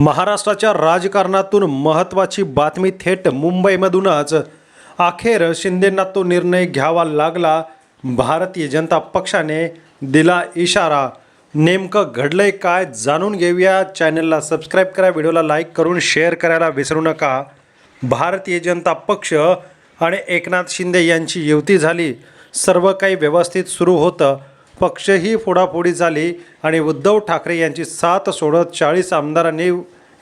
महाराष्ट्राच्या राजकारणातून महत्त्वाची बातमी थेट मुंबईमधूनच. अखेर शिंदेंना तो निर्णय घ्यावा लागला. भारतीय जनता पक्षाने दिला इशारा. नेमकं घडलंय काय जाणून घेऊया. चॅनलला सबस्क्राईब करा व्हिडिओला लाईक करून शेअर करायला विसरू नका. भारतीय जनता पक्ष आणि एकनाथ शिंदे यांची युती झाली. सर्व काही व्यवस्थित सुरू होतं. पक्षही फोडाफोडी झाली आणि उद्धव ठाकरे यांची साथ सोडत चाळीस आमदारांनी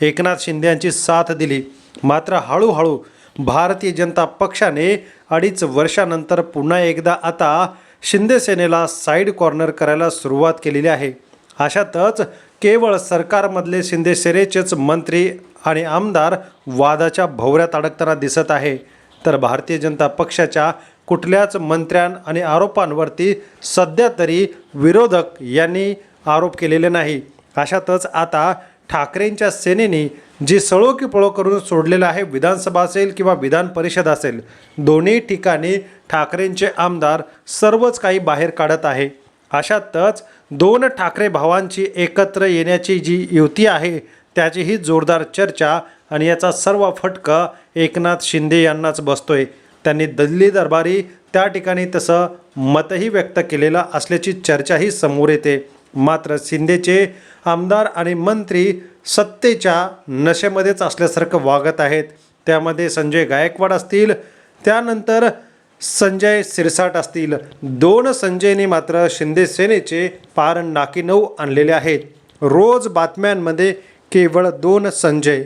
एकनाथ शिंदे यांची साथ दिली. मात्र हळूहळू भारतीय जनता पक्षाने अडीच वर्षानंतर पुन्हा एकदा आता शिंदेसेनेला साईड कॉर्नर करायला सुरुवात केलेली आहे. अशातच केवळ सरकारमधले शिंदेसेनेचेच मंत्री आणि आमदार वादाच्या भोवऱ्यात अडकताना दिसत आहे. तर भारतीय जनता पक्षाच्या कुठल्याच मंत्र्यां आणि आरोपांवरती सध्या तरी विरोधक यांनी आरोप केलेले नाही. अशातच आता ठाकरेंच्या सेनेने जी सळो की पळो करून सोडलेलं आहे विधानसभा असेल किंवा विधान परिषद असेल दोन्ही ठिकाणी ठाकरेंचे आमदार सर्वच काही बाहेर काढत आहे. अशातच दोन ठाकरे भावांची एकत्र येण्याची जी युती आहे त्याचीही जोरदार चर्चा आणि याचा सर्व फटका एकनाथ शिंदे यांनाच बसतोय. त्यांनी दिल्ली दरबारी त्या ठिकाणी तसं मतही व्यक्त केलेलं असल्याची चर्चाही समोर येते. मात्र शिंदेचे आमदार आणि मंत्री सत्तेच्या नशेमध्येच असल्यासारखं वागत आहेत. त्यामध्ये संजय गायकवाड असतील त्यानंतर संजय सिरसाट असतील. दोन संजयने मात्र शिंदे सेनेचे पार नाकी नऊ आणलेले आहेत. रोज बातम्यांमध्ये केवळ दोन संजय.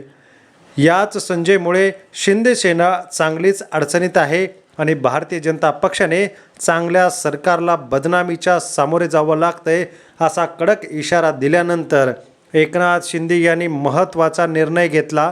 याच संजयमुळे शिंदे सेना चांगलीच अडचणीत आहे आणि भारतीय जनता पक्षाने चांगल्या सरकारला बदनामीच्या सामोरे जावं लागतंय असा कडक इशारा दिल्यानंतर एकनाथ शिंदे यांनी महत्त्वाचा निर्णय घेतला.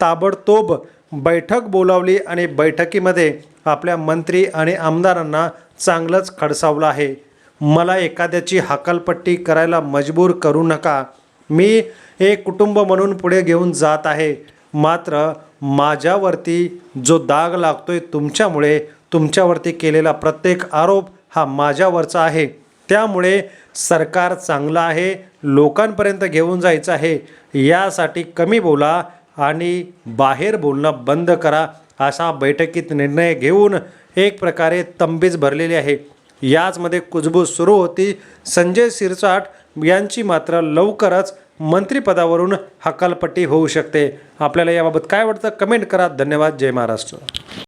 ताबडतोब बैठक बोलावली आणि बैठकीमध्ये आपल्या मंत्री आणि आमदारांना चांगलंच खडसावलं आहे. मला एखाद्याची हकालपट्टी करायला मजबूर करू नका. मी एक कुटुंब म्हणून पुढे घेऊन जात आहे. मात्र माझ्यावरती जो दाग लागतोय तुमच्यामुळे तुमच्यावरती केलेला प्रत्येक आरोप हा माझ्यावरचा आहे. त्यामुळे सरकार चांगलं आहे लोकांपर्यंत घेऊन जायचं आहे. यासाठी कमी बोला आणि बाहेर बोलणं बंद करा असा बैठकीत निर्णय घेऊन एक प्रकारे तंबीज भरलेली आहे. याचमध्ये कुजबूज सुरू होती. संजय सिरसाट यांची मात्र लवकरच मंत्रिपदावरून हकालपट्टी होऊ शकते. आपल्याला याबाबत काय वाटतं? कमेंट करा. धन्यवाद. जय महाराष्ट्र.